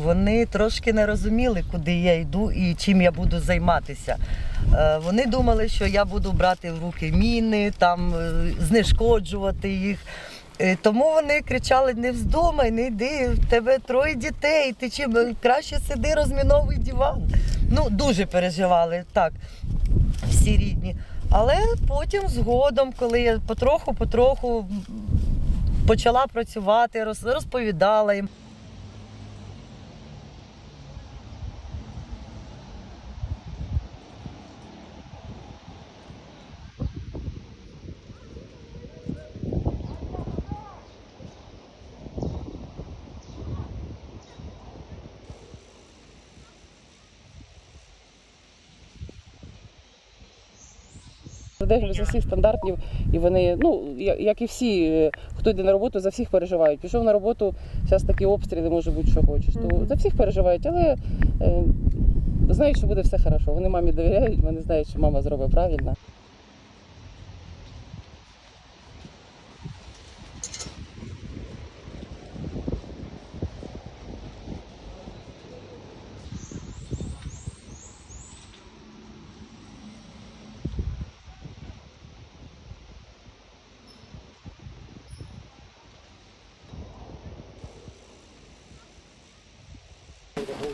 вони трошки не розуміли, куди я йду і чим я буду займатися. Е, Вони думали, що я буду брати в руки міни, там е, знешкоджувати їх. Е, Тому вони кричали: не вздумай, не йди, в тебе троє дітей, ти чим краще сиди, розміновуй диван. Ну, дуже переживали так, всі рідні. Але потім згодом, коли я потроху-потроху почала працювати, розповідала їм. Додержуються всіх стандартів, і вони, ну як і всі, е, хто йде на роботу, за всіх переживають. Пішов на роботу, зараз такі обстріли, може бути, що хочеш. То за всіх переживають, але е, знають, що буде все хорошо. Вони мамі довіряють, вони знають, що мама зробить правильно.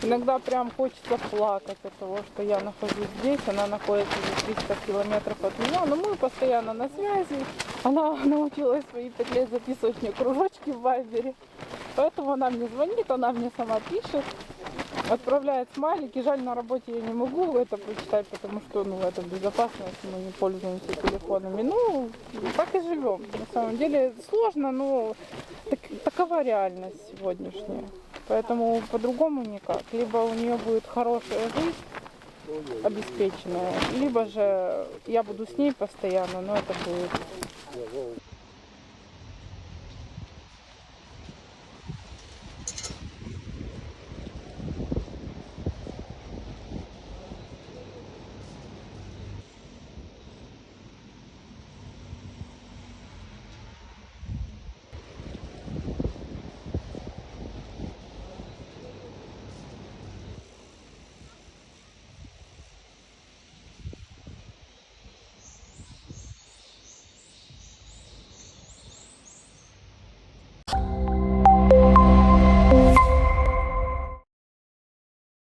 Иногда прям хочется плакать от того, что я нахожусь здесь, она находится за 300 километров от меня, но мы постоянно на связи. Она научилась свои пять лет записывать мне кружочки в Вайбере, поэтому она мне звонит, она мне сама пишет, отправляет смайлики. Жаль, на работе я не могу это прочитать, потому что ну, это безопасность, мы не пользуемся телефонами. Ну, так и живем. На самом деле сложно, но так- такова реальность сегодняшняя. Поэтому по-другому никак. Либо у нее будет хорошая жизнь, обеспеченная, либо же я буду с ней постоянно, но это будет